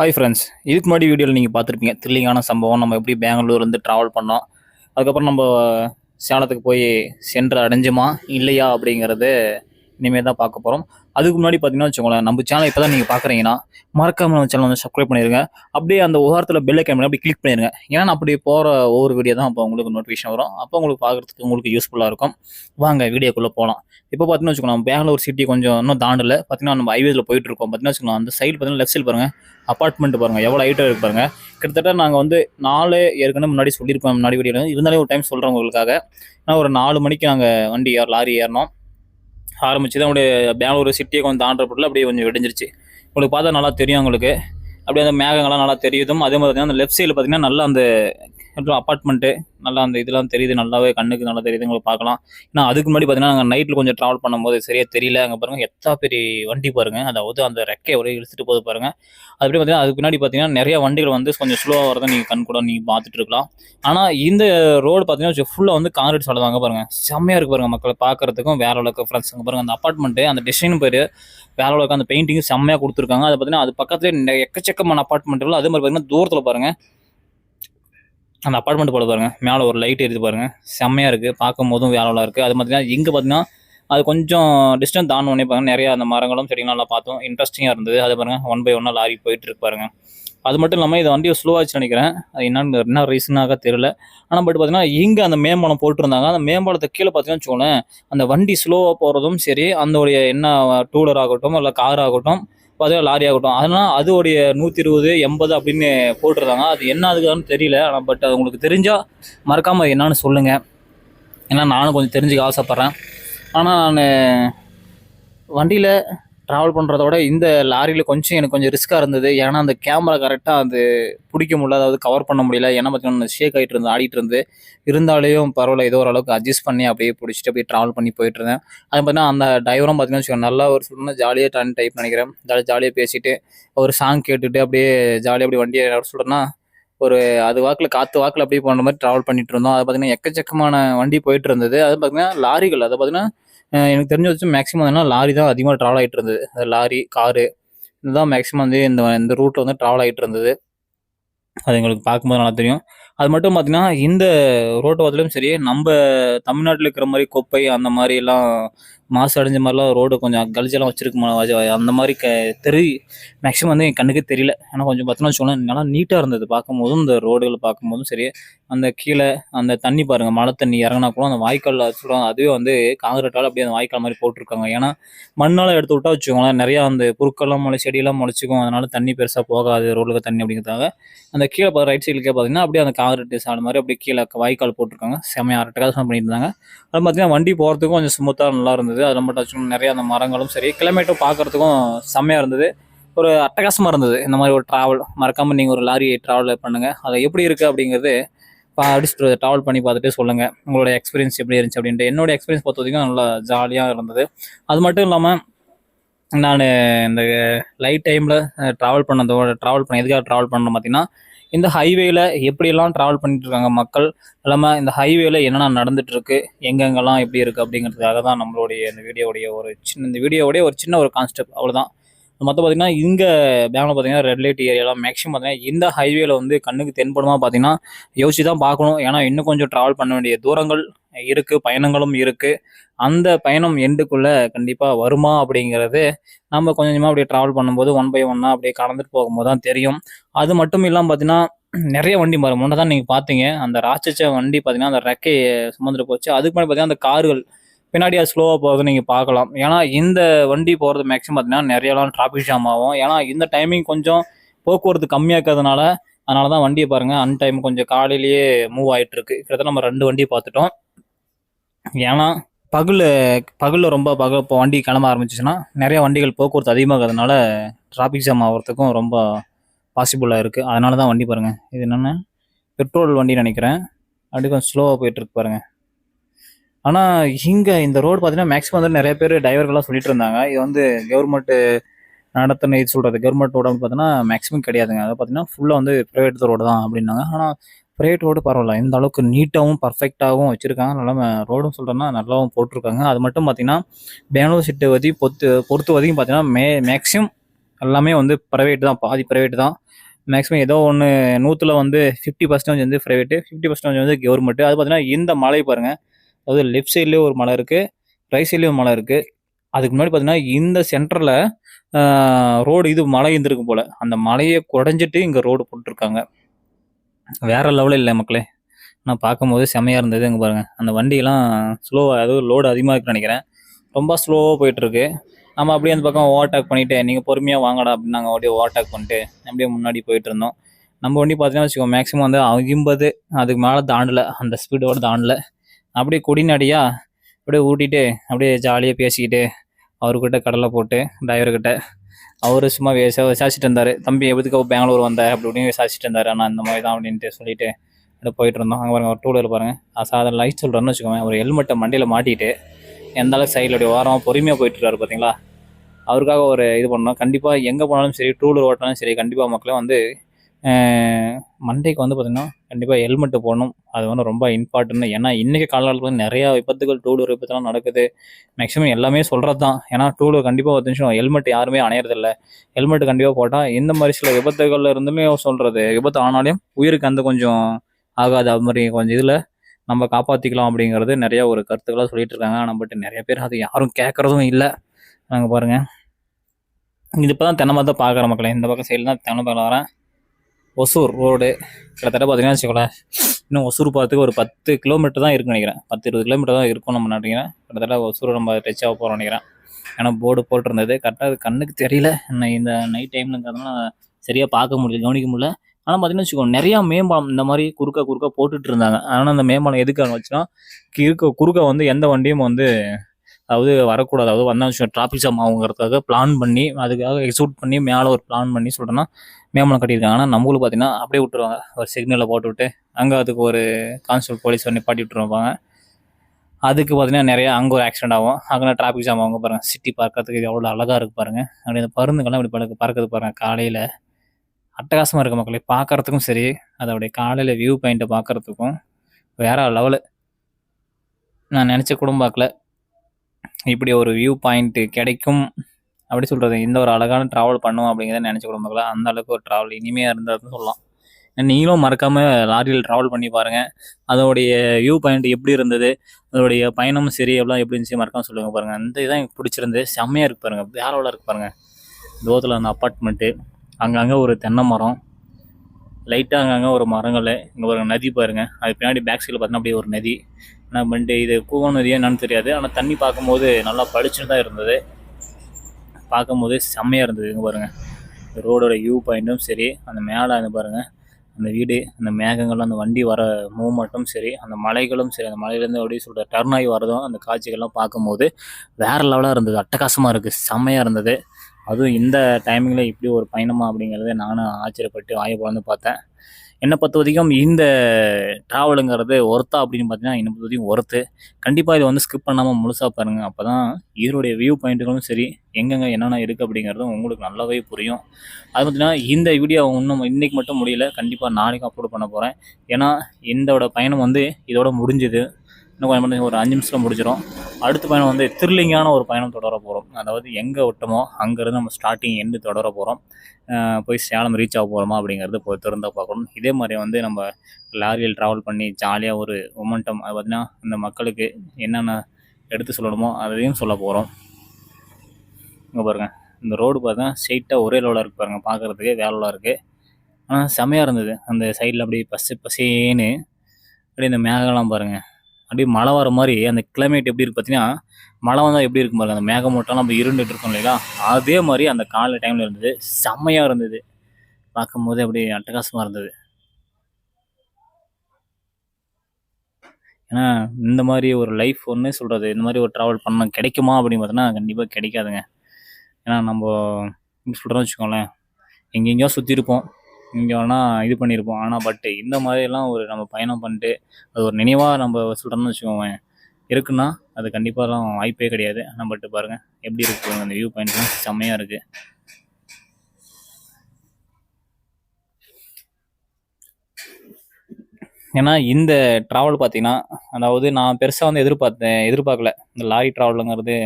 Hi friends இதுக்கு முன்னாடி வீடியோவில் நீங்கள் பார்த்துருப்பீங்க. த்ரில்லிங்கான சம்பவம். நம்ம எப்படி பெங்களூர்லேருந்து ட்ராவல் பண்ணோம். அதுக்கப்புறம் நம்ம சேலத்துக்கு போய் சென்று அடைஞ்சுமா? இல்லையா அப்படிங்கிறது இனிமேல் தான் பார்க்க போகிறோம் அதுக்கு முன்னாடி பார்த்தீங்கன்னா வச்சுக்கோங்களேன் நம்ம சேனல் இப்போ தான் நீங்கள் பார்க்குறீங்கன்னா மறக்காமல் நம்ம சேனல் வந்து சப்ஸ்கிரைப் பண்ணிடுங்க அப்படியே அந்த ஓரத்தில் பெல் கேமரா அப்படி கிளிக் பண்ணிடுங்க ஏன்னா அப்படி போகிற ஒவ்வொரு வீடியோ தான் அப்போ உங்களுக்கு நோட்டிஃபிகேஷன் வரும். அப்போ உங்களுக்கு பார்க்குறதுக்கு உங்களுக்கு யூஸ்ஃபுல்லாக இருக்கும். வாங்க வீடியோக்குள்ளே போகலாம் இப்போ பார்த்தீங்கன்னா வச்சுக்கோங்க பெங்களூர் சிட்டி கொஞ்சம் இன்னும் தாண்டல. பார்த்தீங்கன்னா நம்ம ஹைவேஸில் போயிட்டு இருக்கோம். பார்த்தீங்கன்னா வச்சுக்கோங்க அந்த சைடு பார்த்தீங்கன்னா லெஃப்ட் சைடு பாருங்கள் அப்பார்ட்மெண்ட் பாருங்கள் எவ்வளோ ஹைட்டாக இருக்கு பாருங்கள் கிட்டத்தட்ட நாங்கள் வந்து நாலு ஏற்கனவே முன்னாடி சொல்லியிருப்போம் முன்னாடி வீடியோ இருந்தாலே ஒரு டைம் சொல்கிறோம் உங்களுக்காக. ஏன்னா ஒரு நாலு மணிக்கு நாங்கள் வண்டி ஏற லாரி ஏறினோம். ஆரம்பிச்சு தான் அப்படியே பெங்களூர் சிட்டியை கொஞ்சம் தாண்டப்படல அப்படியே கொஞ்சம் வெடிஞ்சிருச்சு. உங்களுக்கு பார்த்தா நல்லா தெரியும் உங்களுக்கு. அப்படியே அந்த மேகங்கள்லாம் நல்லா தெரியுதும். அதே மாதிரி பார்த்தீங்கன்னா அந்த லெஃப்ட் சைடில் பார்த்தீங்கன்னா நல்லா அந்த அப்பார்ட்மெண்ட்டு நல்லா அந்த இதெல்லாம் தெரியுது நல்லாவே கண்ணுக்கு நல்லா தெரியுது உங்களுக்கு பார்க்கலாம். ஏன்னா அதுக்கு முன்னாடி பார்த்தீங்கன்னா நாங்கள் நைட்டில் கொஞ்சம் ட்ராவல் பண்ணும்போது சரியாக தெரியல. அங்கே பாருங்கள் எத்தா பெரிய வண்டி பாருங்கள் அதாவது அந்த ரெக்கையை ஒரே இழுத்துட்டு போகுது பாருங்கள் அதுபடி பார்த்தீங்கன்னா அதுக்கு முன்னாடி பார்த்தீங்கன்னா நிறைய வண்டிகள் வந்து கொஞ்சம் ஸ்லோவாக வரதை நீங்கள் கண் கூட நீங்கள் பார்த்துட்டு இருக்கலாம். ஆனால் இந்த ரோடு பார்த்தீங்கன்னா ஃபுல்லாக வந்து காங்கிரீட் சாலை தாங்க பாருங்கள் செம்மையாக இருக்கு பாருங்கள் மக்களை பார்க்குறதுக்கும் வேற அளவுக்கு ஃப்ரெண்ட்ஸ் அங்கே பாருங்கள் அந்த அப்பார்ட்மெண்ட்டு அந்த டிசைன் பேர் வேற அளவுக்கு அந்த பெயிண்டிங்கும் செம்மையாக கொடுத்துருக்காங்க. அது பார்த்தீங்கன்னா அது பக்கத்துலேயே எக்கச்சக்கமான அப்பார்ட்மெண்ட்டுகள் அதே மாதிரி பார்த்தீங்கன்னா தூரத்தில் பாருங்கள் அந்த அப்பார்ட்மெண்ட் போல பாருங்கள் மேலே ஒரு லைட் எரியுது பாருங்கள் செம்மையாக இருக்குது பார்க்கும் போதும் வேலைலாம் இருக்குது அது பார்த்தீங்கன்னா இங்கே பார்த்தீங்கன்னா அது கொஞ்சம் டிஸ்டன்ஸ் தாண்ட உடனே பாருங்க. நிறையா அந்த மரங்களும் செடிகளும் நல்லா பார்த்தோம் இன்ட்ரெஸ்டிங்காக இருந்தது. அது பாருங்கள் ஒன் பை ஒன்னாக லாரி போயிட்டு இருக்கு அது மட்டும் இல்லாமல் இதை வண்டியை ஸ்லோவாச்சு நினைக்கிறேன். அது என்னன்னு என்ன ரீசனாக தெரியல. ஆனால் பட் பார்த்தீங்கன்னா இங்கே அந்த மேம்பாலம் போட்டிருந்தாங்க. அந்த மேம்பாலத்தை கீழே பார்த்தீங்கன்னா வச்சுக்கோங்களேன் அந்த வண்டி ஸ்லோவாக போகிறதும் சரி அந்த என்ன டூலர் ஆகட்டும் இல்லை கார் ஆகட்டும் பார்த்தீங்கன்னா லாரி ஆகட்டும். அதனால் அதோடைய நூற்றி இருபது எண்பது அப்படின்னு போட்டிருந்தாங்க அது என்ன அதுக்கான்னு தெரியல. ஆனால் பட் அது உங்களுக்கு தெரிஞ்சால் மறக்காமல் என்னன்னு சொல்லுங்கள் ஏன்னா நானும் கொஞ்சம் தெரிஞ்சுக்க ஆசைப்பட்றேன். ஆனால் நான் வண்டியில் ட்ராவல் பண்ணுறத விட இந்த லாரியில் கொஞ்சம் எனக்கு கொஞ்சம் ரிஸ்க்காக இருந்தது. ஏன்னா அந்த கேமரா கரெக்டாக அது பிடிக்க முடியல. அதாவது கவர் பண்ண முடியல. ஏன்னா பார்த்தீங்கன்னா ஷேக் ஆகிட்டு இருந்து ஆடிட்டு இருந்து. இருந்தாலேயும் பரவாயில்ல ஏதோ ஓரளவுக்கு அட்ஜஸ்ட் பண்ணி அப்படியே பிடிச்சிட்டு அப்படியே ட்ராவல் பண்ணி போயிட்டு இருந்தேன். அது பார்த்தீங்கன்னா அந்த டிரைவரும் பார்த்தீங்கன்னா வச்சுக்கோங்க, நல்லா ஒரு சொல்லணும் ஜாலியாக டன் டைப் நினைக்கிறேன். ஜாலியாக ஜாலியாக பேசிட்டு ஒரு சாங் கேட்டுட்டு அப்படியே ஜாலியாக அப்படியே வண்டியை சொல்கிறேன்னா ஒரு அது வாக்கில் காற்று வாக்கில் அப்படியே போன மாதிரி ட்ராவல் பண்ணிட்டு இருந்தோம். அது பார்த்தீங்கன்னா எக்கச்சக்கமான வண்டி போயிட்டு இருந்தது. அது பார்த்தீங்கன்னா லாரிகள். அதை பார்த்தீங்கன்னா எனக்கு தெரிஞ்ச வச்சு மேக்ஸிமம் என்ன லாரி தான் அதிகமாக ட்ராவல் ஆகிட்டு இருந்தது. அந்த லாரி காரு இதுதான் மேக்ஸிமம் வந்து இந்த இந்த ரூட்டில் வந்து ட்ராவல் ஆகிட்டு இருந்தது. அது எங்களுக்கு பார்க்கும்போது நல்லா தெரியும். அது மட்டும் பார்த்தீங்கன்னா இந்த ரோட்டோரத்துலையும் சரி நம்ம தமிழ்நாட்டில் இருக்கிற மாதிரி குப்பை அந்த மாதிரி எல்லாம் மாசு அடைஞ்ச மாதிரிலாம் ரோடு கொஞ்சம் கலிச்செல்லாம் வச்சிருக்குமா அந்த மாதிரி க தெரி மேக்ஸிமம் வந்து என் கண்ணுக்கு தெரியல. ஆனால் கொஞ்சம் பார்த்தோன்னா வச்சுக்கோங்களேன் நல்லா நீட்டாக இருந்தது. பார்க்கும்போதும் இந்த ரோடுகளை பார்க்கும்போதும் சரி அந்த கீழே அந்த தண்ணி பாருங்கள் மழை தண்ணி இறங்கினா கூட அந்த வாய்க்கால் சொல்லுவாங்க அதுவே வந்து காங்கிரீட்டால் அப்படியே அந்த வாய்க்கால் மாதிரி போட்டிருக்காங்க. ஏன்னா மண்ணால் எடுத்து விட்டா வச்சுக்கோங்களேன் நிறையா அந்த புற்கள்லாம் முளை செடியெல்லாம் முளைச்சிக்கும் அதனால தண்ணி பெருசாக போகாது ரோடுக்கு தண்ணி அப்படிங்கிறதாக அந்த கீழே ரைட் சைடுக்கே பார்த்தீங்கன்னா அப்படியே அந்த ஆறு டேஸ் ஆன மாதிரி அப்படியே கீழே வாய்க்கால் போட்டிருக்காங்க. செம்மையாக அரட்டகாசம் பண்ணியிருந்தாங்க. அது பார்த்தீங்கன்னா வண்டி போகிறதுக்கும் கொஞ்சம் ஸ்மூத்தாக நல்லா இருந்தது. அதில் மட்டும் வச்சுக்கோங்க நிறைய அந்த மரங்களும் சரி கிலோமீட்டர் பார்க்கறதுக்கும் செம்மையாக இருந்தது. ஒரு அட்டகாசமாக இருந்தது. இந்த மாதிரி ஒரு ட்ராவல் மறக்காமல் நீங்கள் ஒரு லாரி ட்ராவல் பண்ணுங்கள் அது எப்படி இருக்குது அப்படிங்கிறது அடிச்சுட்டு ட்ராவல் பண்ணி பார்த்துட்டு சொல்லுங்கள் உங்களோட எக்ஸ்பீரியன்ஸ் எப்படி இருந்துச்சு அப்படின்ட்டு. என்னோட எக்ஸ்பீரியன்ஸ் பொறுத்த வரைக்கும் நல்லா ஜாலியாக இருந்தது. அது மட்டும் இல்லாமல் நான் இந்த லைட் டைமில் ட்ராவல் பண்ணதோட ட்ராவல் பண்ண எதுக்காக ட்ராவல் பண்ணணும் பார்த்தீங்கன்னா இந்த ஹைவேல எப்படியெல்லாம் ட்ராவல் பண்ணிட்டு இருக்காங்க மக்கள்? இல்லாமல் இந்த ஹைவேல என்னென்ன நடந்துட்டு இருக்கு எங்கெங்கெல்லாம் எப்படி இருக்கு அப்படிங்கிறதுக்காக தான் நம்மளுடைய இந்த வீடியோவுடைய ஒரு சின்ன இந்த வீடியோடைய ஒரு சின்ன ஒரு கான்செப்ட் அவ்வளோதான் மற்ற பார்த்தீங்கன்னா இங்கே பேங்கில் பார்த்தீங்கன்னா ரெட் லைட் ஏரியாலாம் மேக்ஸிமம் பார்த்தீங்கன்னா இந்த ஹைவேல வந்து கண்ணுக்கு தென்படுமா பார்த்தீங்கன்னா யோசிச்சு தான் பார்க்கணும். ஏன்னா இன்னும் கொஞ்சம் ட்ராவல் பண்ண வேண்டிய தூரங்கள் இருக்குது பயணங்களும் இருக்குது அந்த பயணம் எண்டுக்குள்ளே கண்டிப்பாக வருமா அப்படிங்கிறது நம்ம கொஞ்சம் கொஞ்சமாக அப்படியே ட்ராவல் பண்ணும்போது ஒன் பை ஒன்னாக அப்படியே கடந்துட்டு போகும்போது தான் தெரியும். அது மட்டும் இல்லாமல் பார்த்தீங்கன்னா நிறைய வண்டி மாறும். முன்னே தான் நீங்கள் பார்த்தீங்க அந்த ராட்சச வண்டி பார்த்தீங்கன்னா அந்த ரெக்கையை சுமந்துட்டு போச்சு. அதுக்கு முன்னாடி பார்த்தீங்கன்னா அந்த கார்கள் பின்னாடி அது ஸ்லோவாக போகிறது நீங்கள் பார்க்கலாம். ஏன்னா இந்த வண்டி போகிறது மேக்ஸிமம் பார்த்தீங்கன்னா நிறையலாம் டிராஃபிக் ஜாம் ஆகும். ஏன்னா இந்த டைமிங் கொஞ்சம் போக்குவரத்து கம்மியாக இருக்கிறதுனால அதனால தான் வண்டியை பாருங்கள் அன் டைம் கொஞ்சம் காலையிலேயே மூவ் ஆகிட்டு இருக்கு. கிட்டத்தட்ட நம்ம ரெண்டு வண்டி பார்த்துட்டோம். ஏன்னா பகல் பகலில் ரொம்ப பக இப்போ வண்டி கிளம்ப ஆரம்பிச்சிச்சுன்னா நிறைய வண்டிகள் போக்குவரத்து அதிகமாகிறதுனால டிராஃபிக் ஜாம் ஆகிறதுக்கும் ரொம்ப பாசிபிளாக இருக்குது அதனால தான் வண்டி பாருங்கள் இது என்னென்னா பெட்ரோல் வண்டி நினைக்கிறேன். அப்படி கொஞ்சம் ஸ்லோவாக போயிட்டுருக்கு பாருங்கள் ஆனால் இங்கே இந்த ரோடு பார்த்தீங்கன்னா மேக்ஸிமம் வந்து நிறைய பேர் டிரைவர்கள்லாம் சொல்லிட்டு இருந்தாங்க. இது வந்து கவர்மெண்ட்டு நடத்தின இது சொல்கிறது கவர்மெண்ட் ரோடு பார்த்தீங்கன்னா மேக்ஸிமம் கிடையாதுங்க. அதை பார்த்தீங்கன்னா ஃபுல்லாக வந்து ப்ரைவேட் ரோடு தான் அப்படின்னாங்க. ஆனால் ப்ரைவேட் ரோடு பரவாயில்ல. இந்த அளவுக்கு நீட்டாகவும் பர்ஃபெக்டாகவும் வச்சுருக்காங்க. நல்லா ரோடும் சொல்கிறேன்னா நல்லாவும் போட்டிருக்காங்க. அது மட்டும் பார்த்திங்கன்னா பெங்களூர் சிட்டை வதி பொறுத்து பொறுத்த வரைக்கும் பார்த்தீங்கன்னா மே மேக்ஸிமம் எல்லாமே வந்து ப்ரைவேட் தான். பாதி ப்ரைவேட் தான். மேக்ஸிமம் ஏதோ ஒன்று நூற்றில் வந்து ஃபிஃப்டி பர்சன்டேஜ் வந்து ப்ரைவேட்டு ஃபிஃப்டி பர்சன்டேஜ் வந்து கவர்மெண்ட்டு அது பார்த்தீங்கன்னா இந்த மலை பாருங்கள் அதாவது லெஃப்ட் சைட்லேயே ஒரு மலை இருக்குது ரைட் சைட்லேயும் மலை இருக்குது அதுக்கு முன்னாடி பார்த்தீங்கன்னா இந்த சென்டரில் ரோடு இது மலை இருந்திருக்கும் போல். அந்த மலையை குடஞ்சிட்டு இங்கே ரோடு போட்டிருக்காங்க. வேறு லெவலில் இல்லை மக்களே. நான் பார்க்கும்போது செமையாக இருந்தது இங்கே பாருங்கள் அந்த வண்டியெல்லாம் ஸ்லோவாக அதுவும் லோடு அதிகமாக இருக்குன்னு நினைக்கிறேன். ரொம்ப ஸ்லோவாக போயிட்டுருக்கு. நம்ம அப்படியே அந்த பக்கம் ஓவர்டேக் பண்ணிவிட்டு நீங்கள் பொறுமையாக வாங்கடா அப்படின்னு நாங்கள் அப்படியே ஓவர்டேக் பண்ணிட்டு அப்படியே முன்னாடி போயிட்டு இருந்தோம். நம்ம வண்டி பார்த்தீங்கன்னா வச்சுக்கோ மேக்ஸிமம் வந்து ஐம்பது அதுக்கு மேலே தாண்டல. அந்த ஸ்பீடோடு தாண்டல. அப்படியே கொடிநடியாக அப்படியே ஊட்டிட்டு அப்படியே ஜாலியாக பேசிக்கிட்டு அவர்கிட்ட கடலை போட்டு டிரைவர்கிட்ட அவர் சும்மா விசா விசாரிச்சுட்டு இருந்தார். தம்பி எதுக்கு பெங்களூர் வந்த? அப்படி இப்படின்னு விசாரிச்சுட்டு இருந்தார். ஆனால் இந்த மாதிரி தான் அப்படின்ட்டு சொல்லிட்டு அப்படியே போயிட்டு இருந்தோம். அங்கே பாருங்க ஒரு டூ வீலர் பாருங்க அசாத லைட் சொல்கிறேன்னு வச்சுக்கோங்க ஒரு ஹெல்மெட்டை மண்டியில் மாட்டிட்டு எந்த அளவுக்கு சைடில் ஓரம் பொறுமையாக போயிட்டு பார்த்தீங்களா அவருக்காக ஒரு இது பண்ணோம். கண்டிப்பாக எங்கே போனாலும் சரி டூ வீலர் ஓட்டினாலும் சரி கண்டிப்பாக மக்களை வந்து மண்டைக்கு வந்து பார்த்திங்கன்னா கண்டிப்பாக ஹெல்மெட்டு போடணும். அது வந்து ரொம்ப இம்பார்ட்டன்ட் ஏன்னா இன்றைக்கி காலகட்டத்தில் நிறையா விபத்துகள் டூ வீலர் விபத்துலாம் நடக்குது. மேக்ஸிமம் எல்லாமே சொல்கிறது தான் ஏன்னா டூ வீலர் கண்டிப்பாக ஒரு நிமிஷம் ஹெல்மெட் யாருமே அணையறதில்ல. ஹெல்மெட் கண்டிப்பாக போட்டால் இந்த மாதிரி சில விபத்துகள்ல இருந்துமே சொல்கிறது விபத்து ஆனாலும் உயிருக்கு அந்த கொஞ்சம் ஆகாது அது மாதிரி கொஞ்சம் இதில் நம்ம காப்பாற்றிக்கலாம் அப்படிங்கிறது நிறையா ஒரு கருத்துக்களாக சொல்லிட்டு இருக்காங்க. ஆனால் பட் நிறைய பேர் அது யாரும் கேட்குறதும் இல்லை. நாங்கள் பாருங்கள் இது இப்போ தான் தென்னை தான் பார்க்குற மக்களே. இந்த பக்கம் சைடில் தான் தென்னை பார்க்க வரேன் ஒசூர் ரோடு கிட்டத்தட்ட பார்த்தீங்கன்னா வச்சுக்கோங்களேன். இன்னும் ஒசூர் போகிறதுக்கு ஒரு பத்து கிலோமீட்டர் தான் இருக்குன்னு நினைக்கிறேன். பத்து இருபது கிலோமீட்டர் தான் இருக்கும் நம்ம நினைக்கிறேன். கிட்டத்தட்ட ஒசூர் நம்ம டச் ஆக போகிறோம் நினைக்கிறேன். ஏன்னா போர்டு போட்டிருந்தது கரெக்டாக அது கண்ணுக்கு தெரியல. என்ன இந்த நைட் டைம்லங்கிறதுனால சரியாக பார்க்க முடியல கவனிக்க முடியல. ஆனால் பார்த்தீங்கன்னா வச்சுக்கோங்க நிறையா மேம்பாலம் இந்த மாதிரி குறுக்க குறுக்க போட்டுட்டு இருந்தாங்க. ஆனால் அந்த மேம்பாலம் எதுக்காக வச்சுன்னா இருக்க குறுக்க வந்து எந்த வண்டியும் வந்து அதாவது வரக்கூடாது. அதாவது வந்தா டிராஃபிக் ஜாம் ஆகுங்கிறதுக்காக பிளான் பண்ணி அதுக்காக எக்ஸிக்யூட் பண்ணி மேலே ஒரு பிளான் பண்ணி சொல்கிறேன்னா மேம்பாலம் கட்டியிருக்காங்க. ஆனால் நம்மளுக்கு பார்த்தீங்கன்னா அப்படியே விட்டுருவாங்க. ஒரு சிக்னலை போட்டு விட்டு அங்கே அதுக்கு ஒரு கான்ஸ்டபிள் போலீஸ் வந்து பாட்டி விட்டுருவாங்க அதுக்கு பார்த்தீங்கன்னா நிறையா அங்கே ஒரு ஆக்சிடென்ட் ஆகும். அங்கே டிராஃபிக் ஜாம் ஆகும் பாருங்கள் சிட்டி பார்க்கறதுக்கு எவ்வளோ அழகாக இருக்கு பாருங்கள் அப்படி இந்த பருந்துங்கள்லாம் இப்படி பழக்க பறக்குது பாருங்கள் காலையில் அட்டகாசமாக இருக்குது மக்களை. பார்க்கறதுக்கும் சரி அதோடைய காலையில் வியூ பாயிண்ட்டை பார்க்குறதுக்கும் வேறு லெவலு நான் நினச்ச கூட பார்க்கல. இப்படி ஒரு வியூ பாயிண்ட்டு கிடைக்கும். அப்படி சொல்கிறது இந்த ஒரு அழகான ட்ராவல் பண்ணுவோம் அப்படிங்கிறத நினச்சி கூட அந்த அளவுக்கு ஒரு ட்ராவல் இனிமையாக இருந்ததுன்னு சொல்லலாம். நீங்களும் மறக்காமல் லாரியில் ட்ராவல் பண்ணி பாருங்கள் அதோடைய வியூ பாயிண்ட் எப்படி இருந்தது? அதோடைய பயணமும் சரி எவ்வளோ எப்படி இருந்துச்சு மறக்காமல் சொல்லுங்கள் பாருங்கள் அந்த இதான் எனக்கு பிடிச்சிருந்து செம்மையாக இருக்கு பாருங்கள் வேற லெவலில் இருக்கு பாருங்கள் தூரத்தில் அந்த அப்பார்ட்மெண்ட்டு அங்கங்கே ஒரு தென்னை மரம் லைட்டாக அங்கங்கே ஒரு மரங்கள். இங்கே ஒரு நதி பாருங்கள் அது பின்னாடி பேக் சைடில் பார்த்தீங்கன்னா அப்படியே ஒரு நதி. ஆனால் பண்டு இது கூவம் நதியா என்னன்னு தெரியாது. ஆனால் தண்ணி பார்க்கும்போது நல்லா பளிச்சுன்னு தான் இருந்தது. பார்க்கும்போது செம்மையாக இருந்தது இங்கே பாருங்கள் ரோடோட வியூ பாயிண்ட்டும் சரி அந்த மேலே அந்த பாருங்கள் அந்த வீடு அந்த மேகங்கள் அந்த வண்டி வர மூமெண்ட்டும் சரி அந்த மலைகளும் சரி அந்த மலையிலேருந்து அப்படியே சொல்கிற டர்ன் ஆகி வரதும் அந்த காட்சிகள்லாம் பார்க்கும்போது வேறு லெவலாக இருந்தது. அட்டகாசமாக இருக்குது செம்மையாக இருந்தது. அதுவும் இந்த டைமிங்கில் இப்படி ஒரு பயணமாக அப்படிங்கிறத நானும் ஆச்சரியப்பட்டு வாயை பிளந்து பார்த்தேன். என்னை பொறுத்த வரைக்கும் இந்த ட்ராவலுங்கிறது ஒர்த்தா அப்படின்னு பார்த்தீங்கன்னா என்னை பொறுத்த வரைக்கும் ஒர்த்து கண்டிப்பாக இதை வந்து ஸ்கிப் பண்ணாமல் முழுசாக பாருங்கள் அப்போ தான் இதனுடைய வியூ பாயிண்ட்டுகளும் சரி எங்கெங்கே என்னென்ன இருக்குது அப்படிங்கிறதும் உங்களுக்கு நல்லாவே புரியும். அது பார்த்தீங்கன்னா இந்த வீடியோ இன்னும் இன்றைக்கி மட்டும் முடியல. கண்டிப்பாக நாளைக்கு அப்லோட் பண்ண போகிறேன் ஏன்னா இதோட பயணம் வந்து இதோட முடிஞ்சுது. இன்னும் கொஞ்சம் ஒரு அஞ்சு நிமிஷத்தில் முடிச்சிடும் அடுத்த பயணம் வந்து திருலிங்கான ஒரு பயணம் தொடர போகிறோம் அதாவது எங்கே விட்டோமோ அங்கேருந்து நம்ம ஸ்டார்டிங் எண்டு தொடர போகிறோம் போய் சேலம் ரீச் ஆக போகிறோமா அப்படிங்கிறது போய் பார்க்கணும். இதே மாதிரி வந்து நம்ம லாரியில் ட்ராவல் பண்ணி ஜாலியாக ஒரு மொமெண்டம் அது பார்த்திங்கன்னா இந்த மக்களுக்கு என்னென்ன எடுத்து சொல்லணுமோ அதையும் சொல்ல போகிறோம் இங்கே பாருங்கள் இந்த ரோடு பார்த்தா ஸ்ட்ரெயிட்டாக ஒரே லோலாக இருக்குது பாருங்கள் பார்க்குறதுக்கு வேலோலாக இருக்குது ஆனால் செமையாக இருந்தது. அந்த சைடில் அப்படியே பசு பசேன்னு அப்படியே இந்த மேகம்லாம் பாருங்கள் அப்படியே மழை வர மாதிரி அந்த கிளைமேட் எப்படி இருக்கு பார்த்தீங்கன்னா மழை வந்தால் எப்படி இருக்கும் பாருங்க அந்த மேகமூட்டம்லாம் நம்ம இருண்டுட்டு இருக்கோம் இல்லையா அதே மாதிரி அந்த காலை டைமில் இருந்தது செம்மையாக இருந்தது. பார்க்கும்போது அப்படியே அட்டகாசமாக இருந்தது. ஏன்னா இந்த மாதிரி ஒரு லைஃப் ஒன்று சொல்கிறது இந்த மாதிரி ஒரு ட்ராவல் பண்ண கிடைக்குமா அப்படின்னு பார்த்தோன்னா கண்டிப்பாக கிடைக்காதுங்க. ஏன்னா நம்ம எப்படி சொல்கிறோம்னு வச்சுக்கோங்களேன் எங்கெங்கேயோ சுற்றி இருப்போம். இங்கே வேணால் இது பண்ணியிருப்போம் ஆனால் பட் இந்த மாதிரிலாம் ஒரு நம்ம பயணம் பண்ணிட்டு அது ஒரு நினைவாக நம்ம சொல்கிறோம்னு வச்சுக்கோங்க இருக்குன்னா அது கண்டிப்பாகலாம் வாய்ப்பே கிடையாது. ஆனால் பட்டு பாருங்கள் எப்படி இருக்குது அந்த வியூ பாயிண்ட்லாம் செம்மையாக இருக்குது ஏன்னா இந்த ட்ராவல் பார்த்தீங்கன்னா அதாவது நான் பெருசாக வந்து எதிர்பார்த்தேன் எதிர்பார்க்கல. இந்த லாரி ட்ராவலுங்கிறது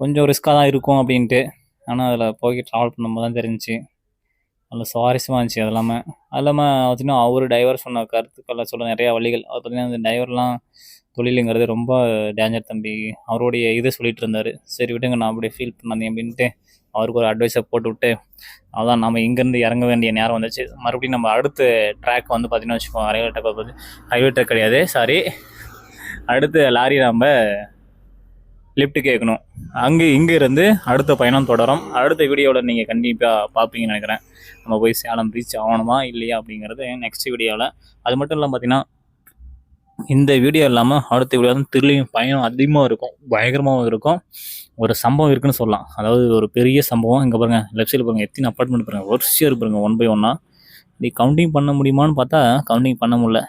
கொஞ்சம் ரிஸ்க்காக தான் இருக்கும் அப்படின்ட்டு. ஆனால் அதில் போய் ட்ராவல் பண்ணும்போது தான் தெரிஞ்சுச்சு. நல்ல சுவாரஸ்யமாக இருந்துச்சு. அது இல்லாமல் அது இல்லாமல் பார்த்தீங்கன்னா அவர் டிரைவர் சொன்ன கருத்துக்கள்லாம் சொல்ல நிறையா வழிகள். அது பார்த்தீங்கன்னா அந்த டிரைவர்லாம் தொழிலுங்கிறது ரொம்ப டேஞ்சர் தம்பி. அவருடைய இதை சொல்லிட்டு இருந்தார். சரி விடுங்க நான் அப்படியே ஃபீல் பண்ணாதீங்க அப்படின்ட்டு அவருக்கு ஒரு அட்வைஸை போட்டு விட்டு அதான் நம்ம இங்கேருந்து இறங்க வேண்டிய நேரம் வந்துச்சு. மறுபடியும் நம்ம அடுத்த ட்ராக் வந்து பார்த்தீங்கன்னா வச்சுக்கோங்க ரயில்வே ட்ராக் பார்த்து ரயில்வே ட்ராக் கிடையாது சாரி அடுத்த லாரி நம்ம லிஃப்ட் கேட்கணும். அங்கே இங்கே இருந்து அடுத்த பயணம் தொடரும். அடுத்த வீடியோவில் நீங்கள் கண்டிப்பாக பார்ப்பீங்கன்னு நினைக்கிறேன். நம்ம போய் சேலம் ரீச் ஆகணுமா இல்லையா அப்படிங்கிறது நெக்ஸ்ட் வீடியோவில் அது மட்டும் இல்லாமல் பார்த்தீங்கன்னா இந்த வீடியோ இல்லாமல் அடுத்த வீடியோ வந்து திருளியும் பயணம் அதிகமாக இருக்கும் பயங்கரமாகவும் இருக்கும். ஒரு சம்பவம் இருக்குன்னு சொல்லலாம். அதாவது ஒரு பெரிய சம்பவம். இங்கே பாருங்கள் லெஃப்ட் சைடில் பாருங்க எத்தனை அப்பார்ட்மெண்ட் பாருங்கள் வரிசையாக இருக்கு பாருங்க ஒன் பை ஒன்னாக நீ கவுண்டிங் பண்ண முடியுமான்னு பார்த்தா கவுண்டிங் பண்ண முடியல.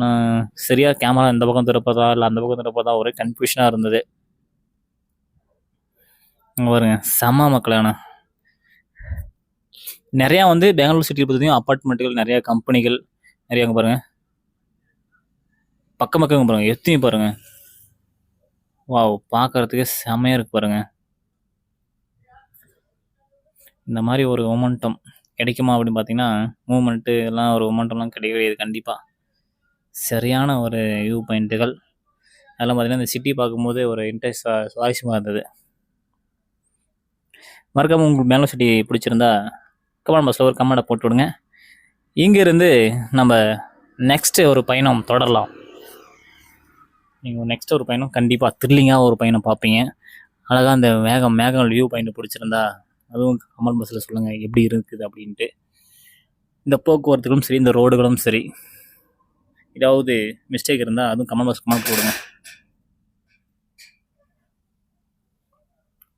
நான் சரியாக கேமரா இந்த பக்கம் திறப்பதா இல்லை அந்த பக்கம் திறப்பதா ஒரே கன்ஃபியூஷனாக இருந்தது. பாருங்க செம மக்களான நிறையா வந்து பெங்களூர் சிட்டி பார்த்தீங்கன்னா அப்பார்ட்மெண்ட்டுகள் நிறையா கம்பெனிகள் நிறையா அங்கே பாருங்கள் பக்கம் பக்கம் பாருங்கள் எத்தையும் பாருங்கள் வாவ் பார்க்கறதுக்கே செமையாக இருக்கு பாருங்கள் இந்த மாதிரி ஒரு மொமெண்டம் கிடைக்குமா அப்படின்னு பார்த்தீங்கன்னா மூமெண்ட்டு எல்லாம் ஒரு மொமெண்டம்லாம் கிடைக்கவே கண்டிப்பாக சரியான ஒரு வியூ பாயிண்ட்டுகள் அதெல்லாம் பார்த்தீங்கன்னா இந்த சிட்டி பார்க்கும்போது ஒரு இன்ட்ரெஸ்ட் சுவாரஸ்யமாக இருந்தது. மறக்காமல் உங்களுக்கு பெங்களூர் சிட்டி பிடிச்சிருந்தா கமெண்ட் பாக்ஸில் ஒரு கமெண்ட்டை போட்டு விடுங்க. இங்கேருந்து நம்ம நெக்ஸ்ட்டு ஒரு பயணம் தொடரலாம். நீங்கள் நெக்ஸ்ட் ஒரு பயணம் கண்டிப்பாக த்ரில்லிங்காக ஒரு பயணம் பார்ப்பீங்க. அழகாக அந்த மேகம் மேகம் வியூ பாயிண்ட் பிடிச்சிருந்தா அதுவும் கமல் பஸ்ஸில் சொல்லுங்கள் எப்படி இருக்குது அப்படின்ட்டு. இந்த போக்குவரத்துகளும் சரி இந்த ரோடுகளும் சரி. ஏதாவது மிஸ்டேக் இருந்தால் அதுவும் கமல் பஸ் கமெண்ட் போடுங்க.